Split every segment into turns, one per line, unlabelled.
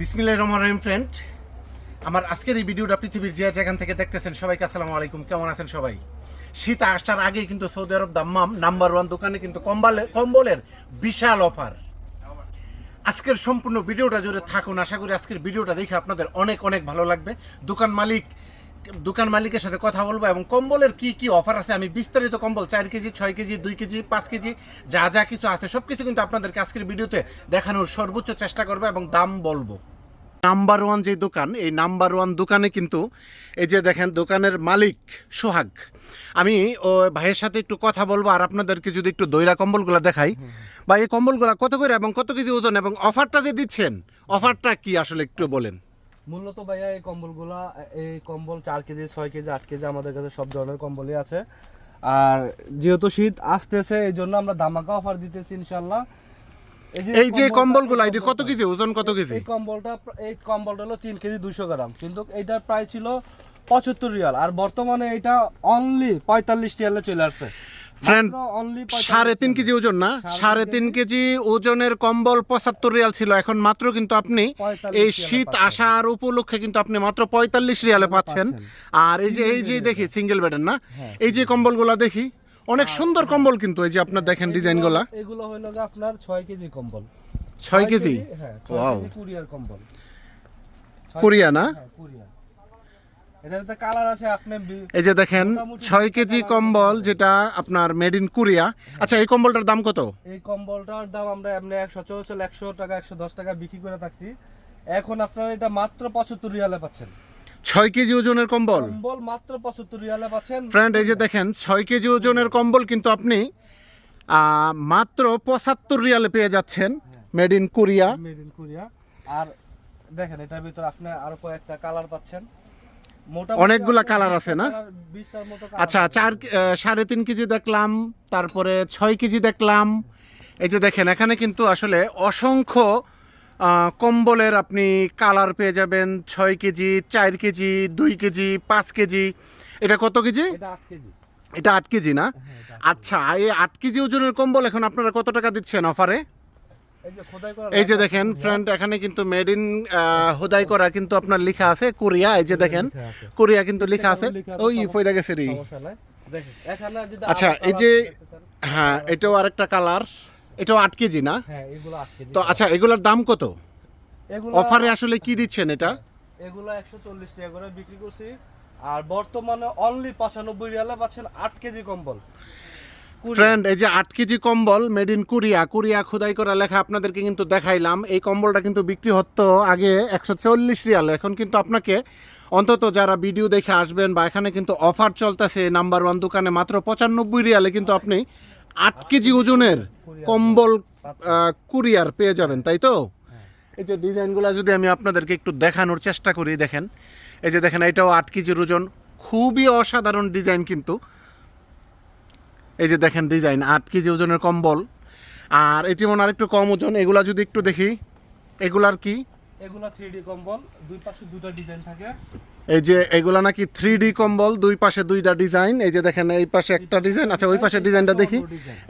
বিসমিল্লাহ রহমান রহিম ফ্রেন্ড আমার আজকের এই ভিডিওটা পৃথিবীর যে যেখান থেকে দেখতেছেন সবাইকে আসসালামু আলাইকুম। কেমন আছেন সবাই? শীত আসার আগে কিন্তু Saudi Arab Dammam number one দোকানে কিন্তু কম্বলে কম্বলের বিশাল অফার আজকের সম্পূর্ণ ভিডিওটা জুড়ে থাকুন। আশা করি আজকের ভিডিওটা দেখে আপনাদের অনেক অনেক ভালো লাগবে। দোকান মালিক দোকান মালিকের সাথে কথা বলব এবং কম্বলের কি কি অফার আছে, আমি বিস্তারিত কম্বল চার কেজি, ছয় কেজি, দুই কেজি, পাঁচ কেজি, যা যা কিছু আছে সব কিছু কিন্তু আপনাদেরকে আজকের ভিডিওতে দেখানোর সর্বোচ্চ চেষ্টা করব এবং দাম বলব। নাম্বার ওয়ান যে দোকান, এই নাম্বার ওয়ান দোকানে কিন্তু এই যে দেখেন, দোকানের মালিক সোহাগ। আমি ও ভাইয়ের সাথে একটু কথা বলব আর আপনাদেরকে যদি একটু দৈরা কম্বলগুলো দেখাই। বা এই কম্বলগুলো কত করে এবং কত কেজি ওজন এবং অফারটা যে দিচ্ছেন অফারটা কি আসলে একটু বলেন।
মূলত ভাইয়া এই কম্বলগুলা এই কম্বল চার কেজি ছয় কেজি আট কেজি আমাদের কাছে সব ধরনের কম্বলই আছে। আর যেহেতু শীত আসতেছে এই জন্য আমরা দামাকা অফার দিতেছি ইনশাল্লাহ
এই যে কম্বলগুলো
এই
এটি কত কেজি ওজন কত কেজি?
এই কম্বলটা এই কম্বলটা হলো তিন কেজি দুশো গ্রাম। কিন্তু এটার প্রাইস ছিল পঁচাত্তর রিয়াল। আর বর্তমানে এটা অনলি পঁয়তাল্লিশ রিয়ালে চলে আসছে। অনলি
সাড়ে তিন কেজি ওজন না? সাড়ে তিন কেজি। ওজনের কম্বল পঁচাত্তর রিয়াল ছিল। এখন মাত্র কিন্তু আপনি এই শীত আসার উপলক্ষে কিন্তু আপনি মাত্র পঁয়তাল্লিশ রিয়ালে পাচ্ছেন। আর এই যে এই যে দেখি সিঙ্গেল বেডের না?
হ্যাঁ।
এই যে কম্বলগুলা দেখি অনেক সুন্দর কম্বল কিন্তু এই যে আপনার দেখেন ডিজাইনগুলা।
এগুলো হলো আপনার ছয় কেজি কম্বল।
ছয় কেজি?
হ্যাঁ কুরিয়ার কম্বল।
কোরিয়া না?
হ্যাঁ, কোরিয়া। এটার ভিতরে কালার আছে আপনি বি-
এই যে দেখেন ছয় কেজি কম্বল যেটা আপনার মেড ইন কোরিয়া আচ্ছা এই কম্বলটার দাম কত?
এই কম্বলটার দাম আমরা এমনি একশো চৌচল একশো টাকা একশো দশ টাকা বিক্রি করে থাকছি। এখন আপনারা এটা মাত্র পঁচাত্তর রিয়ালে পাচ্ছেন।
ছয় কেজি ওজনের কম্বল?
কম্বল মাত্র পঁচাত্তর রিয়ালে পাচ্ছেন।
ফ্রেন্ড এই যে দেখেন ছয় কেজি ওজনের কম্বল কিন্তু আপনি মাত্র পঁচাত্তর রিয়ালে পেয়ে যাচ্ছেন made in Korea
made in Korea আর দেখেন এটার ভিতর আপনি আরও কয়েকটা কালার পাচ্ছেন।
অনেকগুলা
কালার
আছে না?
colour, 20 টার মতো colour
আচ্ছা চার সাড়ে তিন কেজি দেখলাম তারপরে ছয় কেজি দেখলাম। এই যে দেখেন এখানে কিন্তু আসলে অসংখ্য কম্বলের আপনি কালার পেয়ে যাবেন ছয় কেজি চার কেজি দুই কেজি পাঁচ কেজি। এটা কত কেজি?
এটা আট কেজি।
এটা আট কেজি না?
হ্যাঁ,
আচ্ছা এই আট কেজি ওজনের কম্বল এখন আপনারা কত টাকা দিচ্ছেন অফারে?
এই যে
দেখেন ফ্রেন্ড এখানে কিন্তু মেড ইন হোদাই করা কিন্তু আপনার লেখা আছে কোরিয়া এই যে দেখেন কোরিয়া কিন্তু লেখা আছে। ওই ফইরা গেছে রে। আচ্ছা এই যে হ্যাঁ এটাও আরেকটা কালার এটাও আট কেজি না?
হ্যাঁ এগুলো আট কেজি
তো আচ্ছা এগুলোর দাম কত? অফারে আসলে কি দিচ্ছেন এটা?
এগুলো একশো চল্লিশ টাকা করে বিক্রি করছি। আর বর্তমানে অনলি পঁচানব্বই রিয়ালে পাচ্ছেন আট কেজি কম্বল।
ফ্রেন্ড এই যে আট কেজি কম্বল মেড ইন কোরিয়া কোরিয়া খোদাই করা লেখা আপনাদেরকে কিন্তু দেখাইলাম। এই কম্বলটা কিন্তু বিক্রি হতো আগে একশো চল্লিশ রিয়াল। এখন কিন্তু আপনাকে অন্তত যারা ভিডিও দেখে আসবেন বা এখানে কিন্তু অফার চলতেছে, নাম্বার ওয়ান দোকানে মাত্র পঁচানব্বই রিয়ালে কিন্তু আপনি আট কেজি ওজনের কম্বল কুরিয়ার পেয়ে যাবেন, তাই তো? এই যে ডিজাইনগুলো যদি আমি আপনাদেরকে একটু দেখানোর চেষ্টা করি, দেখেন। এই যে দেখেন, এটাও আট কেজির ওজন। খুবই অসাধারণ ডিজাইন কিন্তু। এই যে দেখেন ডিজাইন আট কেজি ওজনের কম্বল। আর এটি মনে একটু কম ওজন এগুলা যদি একটু দেখি এগুলার কি?
এগুলো থ্রি ডি কম্বল দুই পাশে দুটো ডিজাইন থাকে।
এই যে এগুলা নাকি থ্রি ডি কম্বল দুই পাশে দুইটা ডিজাইন এই যে দেখেন এই পাশে একটা ডিজাইন আচ্ছা ওই পাশে ডিজাইনটা দেখি।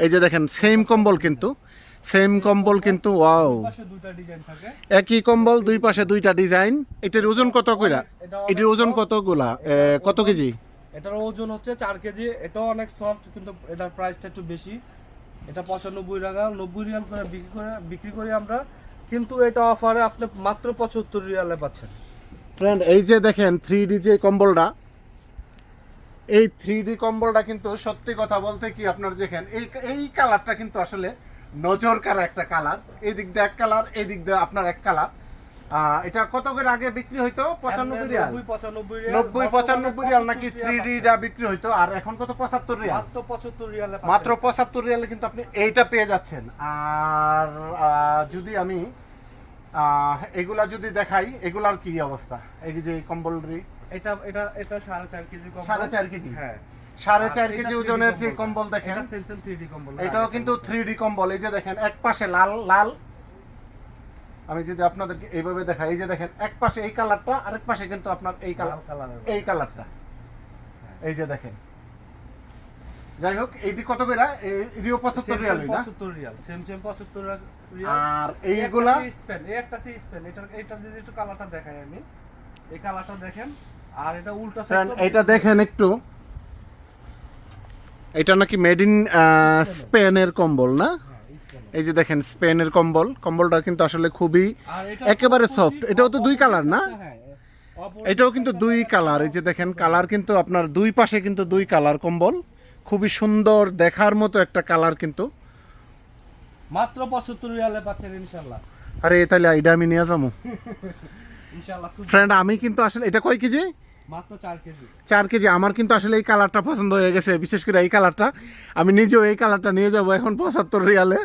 এই যে দেখেন সেম কম্বল কিন্তু সেম কম্বল কিন্তু ওয়াও একই কম্বল দুই পাশে দুইটা ডিজাইন এটার ওজন কত কইরা?
এটা
এটির ওজন কতগুলা? কত কেজি?
এটার ওজন হচ্ছে চার কেজি। এটাও অনেক সফট কিন্তু এটার প্রাইসটা একটু বেশি। এটা পঁচানব্বই টাকা। নব্বই রিয়াল করে বিক্রি করে, বিক্রি করি আমরা। কিন্তু এটা অফারে আপনি মাত্র পঁচাত্তর রিয়ালে পাচ্ছেন।
ফ্রেন্ড এই যে দেখেন থ্রি ডি যে কম্বলটা, এই থ্রি ডি কম্বলটা কিন্তু সত্যি কথা বলতে কি আপনার দেখেন, এই এই কালারটা কিন্তু আসলে নজর কারা একটা কালার এই দিক দিয়ে এক কালার এই দিক দিয়ে আপনার এক কালার এটা কত করে আগে বিক্রি হইতো? পঁচানব্বই রিয়াল।
নব্বই পঁচানব্বই রিয়াল।
নব্বই পঁচানব্বই রিয়াল নাকি থ্রি ডিটা বিক্রি হইতো? আর এখন কত? পঁচাত্তর রিয়াল।
মাত্র পঁচাত্তর রিয়ালে
মাত্র পঁচাত্তর রিয়ালে কিন্তু আপনি এইটা পেয়ে যাচ্ছেন। আর যদি আমি এগুলা যদি দেখাই এগুলার কি অবস্থা? এই যে কম্বলরি
এটা এটা এটা সাড়ে চার কেজি কম্বল।
সাড়ে চার কেজি?
হ্যাঁ।
সাড়ে চার কেজি ওজনের যে
কম্বল।
দেখেন এটাও কিন্তু থ্রি ডি কম্বল। এই যে দেখেন এক পাশে লাল লাল আমি যদি আপনাদেরকে এইভাবে দেখাই এই যে দেখেন এক পাশে এই কালারটা আরেক পাশে কিন্তু আপনার এই কালার
কালার
এই কালারটা। এই যে দেখেন। যাই হোক এইটি কত করে? এটিও পঁচাত্তর রিয়াল না?
পঁচাত্তর রিয়াল। সেম সেম পঁচাত্তর
আর এইগুলা
স্পেন এই একটা সি স্পেন। এটা এটা যদি একটু কালারটা দেখাই আমি। এই কালারটা দেখেন আর এটা উল্টা
ফ্রেন্ড এটা দেখেন একটু। এটা নাকি মেড ইন স্পেনের কম্বল না?
হ্যাঁ,
এই যে দেখেন স্পেনের কম্বল কম্বলটা কিন্তু আসলে খুবই একেবারে সফট এটাও তো দুই কালার না?
হ্যাঁ,
এটাও কিন্তু দুই কালার এই যে দেখেন কালার কিন্তু আপনার দুই পাশে কিন্তু দুই কালার কম্বল। খুবই সুন্দর দেখার মতো একটা কালার কিন্তু।
মাত্র পঁচাত্তর রিয়ালে পাচ্ছেন ইনশাল্লাহ।
আরে তাহলে এটা আমি নিয়ে যাব। ফ্রেন্ড আমি কিন্তু আসলে এটা কয় কেজি?
মাত্র চার কেজি।
চার কেজি। আমার কিন্তু আসলে এই কালারটা পছন্দ হয়ে গেছে বিশেষ করে এই কালারটা আমি নিজেও এই কালারটা নিয়ে যাব এখন পঁচাত্তর রিয়ালে।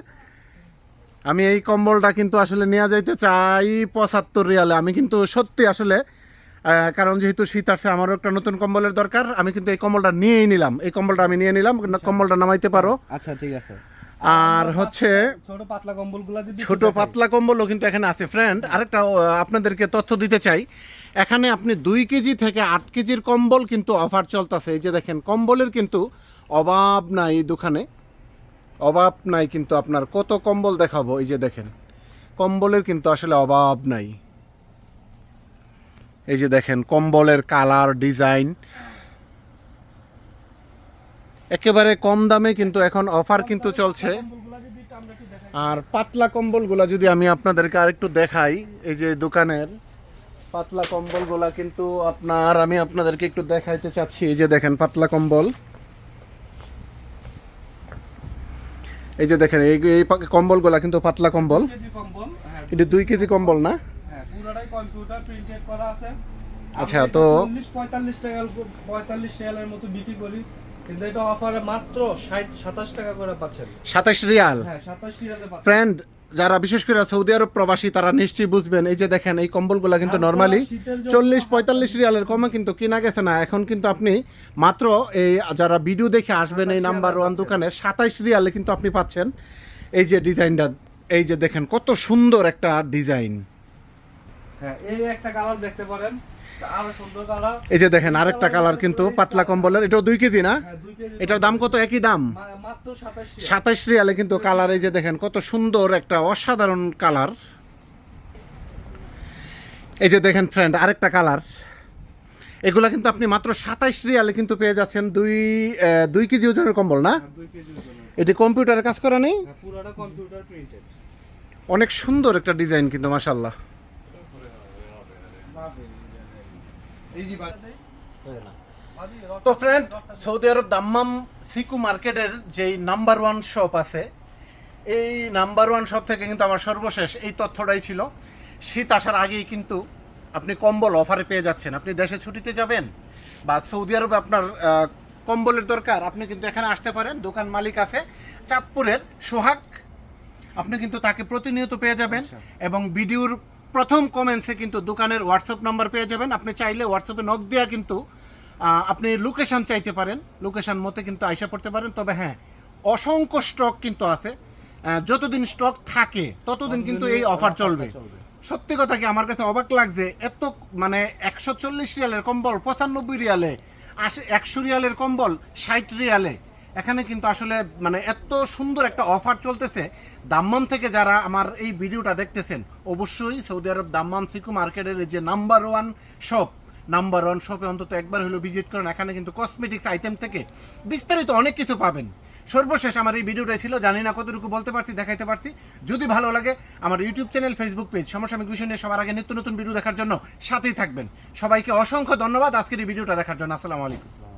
আমি এই কম্বলটা কিন্তু আসলে নেওয়া যাইতে চাই পঁচাত্তর রিয়ালে। আমি কিন্তু সত্যি আসলে কারণ যেহেতু শীত আসছে আমারও একটা নতুন কম্বলের দরকার। আমি কিন্তু এই কম্বলটা নিয়েই নিলাম। এই কম্বলটা আমি নিয়ে নিলাম। কম্বলটা নামাইতে পারো।
আচ্ছা ঠিক আছে।
আর হচ্ছে
ছোট পাতলা কম্বলগুলো
ছোট পাতলা কম্বলও কিন্তু এখানে আছে। ফ্রেন্ড আরেকটা আপনাদেরকে তথ্য দিতে চাই। এখানে আপনি দুই কেজি থেকে আট কেজির কম্বল কিন্তু অফার চলতেছে। এই যে দেখেন কম্বলের কিন্তু অভাব নাই এই দোকানে। অভাব নাই কিন্তু আপনার, কত কম্বল দেখাবো? এই যে দেখেন, কম্বলের কিন্তু আসলে অভাব নাই। এই যে দেখেন, কম্বলের কালার, ডিজাইন, একেবারে কম দামে কিন্তু এখন অফার কিন্তু চলছে। আর পাতলা কম্বলগুলা যদি আমি আপনাদেরকে আরেকটু দেখাই, এই যে দোকানের পাতলা কম্বলগুলা কিন্তু আপনার, আমি আপনাদেরকে একটু দেখাইতে চাচ্ছি। এই যে দেখেন, পাতলা কম্বল। এই যে দেখেন এই এই কম্বলগুলা কিন্তু পাতলা কম্বল। এটা দুই কেজি কম্বল না?
হ্যাঁ
আচ্ছা, তো-
পঁয়তাল্লিশ টাকা পঁয়তাল্লিশ রিয়ালের মতো বিক্রি করি। কিন্তু এটা অফারে মাত্র ষাট সাতাশ টাকা করে পাচ্ছেন।
সাতাশ রিয়াল?
হ্যাঁ সাতাশ রিয়ালে
ফ্রেন্ড যারা বিশেষ করে সৌদি আরব প্রবাসী তারা নিশ্চয়ই বুঝবেন এই যে দেখেন এই কম্বলগুলা কিন্তু নর্মালি চল্লিশ পঁয়তাল্লিশ রিয়ালের কমে কিন্তু কিনা গেছে না। এখন কিন্তু আপনি মাত্র এই যারা ভিডিও দেখে আসবেন এই নাম্বার ওয়ান দোকানে সাতাইশ রিয়ালে কিন্তু আপনি পাচ্ছেন এই যে ডিজাইনটা। এই যে দেখেন কত সুন্দর একটা ডিজাইন।
হ্যাঁ এই একটা কালার দেখতে পারেন।
এই যে দেখেন আরেকটা কালার কিন্তু পাতলা কম্বলের। এটাও দুই কেজি না?
হ্যাঁ
এটার দাম কত? একই দাম?
সাতাশ রিয়াল।
কিন্তু কালার এই যে দেখেন কত সুন্দর একটা অসাধারণ কালার এই যে দেখেন ফ্রেন্ড আরেকটা কালার এগুলা কিন্তু আপনি মাত্র সাতাইশ রিয়ালে কিন্তু পেয়ে যাচ্ছেন দুই দুই কেজি ওজনের কম্বল না?
হ্যাঁ।
এটি কম্পিউটারে কাজ করা নেই?
হ্যাঁ,
অনেক সুন্দর একটা ডিজাইন কিন্তু মাসাল্লাহ তো ফ্রেন্ড সৌদি আরব দাম্মাম সিকু মার্কেটের যেই নাম্বার ওয়ান শপ আছে এই নাম্বার ওয়ান শপ থেকে কিন্তু আমার সর্বশেষ এই তথ্যটাই ছিল। শীত আসার আগেই কিন্তু আপনি কম্বল অফারে পেয়ে যাচ্ছেন। আপনি দেশে ছুটিতে যাবেন বা সৌদি আরবে আপনার কম্বলের দরকার আপনি কিন্তু এখানে আসতে পারেন। দোকান মালিক আছে চাঁদপুরের সোহাগ। আপনি কিন্তু তাকে প্রতিনিয়ত পেয়ে যাবেন এবং ভিডিওর প্রথম কমেন্টসে কিন্তু দোকানের হোয়াটসঅ্যাপ নাম্বার পেয়ে যাবেন। আপনি চাইলে হোয়াটসঅ্যাপে নক দেওয়া কিন্তু আপনি লোকেশন চাইতে পারেন। লোকেশান মতে কিন্তু আইসা পড়তে পারেন। তবে হ্যাঁ অসংখ্য স্টক কিন্তু আছে। যতদিন স্টক থাকে ততদিন কিন্তু এই অফার চলবে। সত্যি কথা কি আমার কাছে অবাক লাগছে এত মানে একশো চল্লিশ রিয়ালের কম্বল পঁচানব্বই রিয়ালে আশি একশো রিয়ালের কম্বল ষাট রিয়ালে এখানে কিন্তু আসলে মানে এত সুন্দর একটা অফার চলতেছে। দাম্মাম থেকে যারা আমার এই ভিডিওটা দেখতেছেন, অবশ্যই সৌদি আরব দাম্মাম সিকু মার্কেটের যে number one shop number one শপে অন্তত একবার হলো ভিজিট করেন। এখানে কিন্তু কসমেটিক্স আইটেম থেকে বিস্তারিত অনেক কিছু পাবেন। সর্বশেষ আমার এই ভিডিওটাই ছিল, জানি না কতটুকু বলতে পারছি, দেখাইতে পারছি। যদি ভালো লাগে, আমার ইউটিউব চ্যানেল ফেসবুক পেজ সমসাময়িক বিষয় নিয়ে সবার আগে নিত্য নতুন ভিডিও দেখার জন্য সাথেই থাকবেন। সবাইকে অসংখ্য ধন্যবাদ আজকের এই ভিডিওটা দেখার জন্য। আসসালামু আলাইকুম।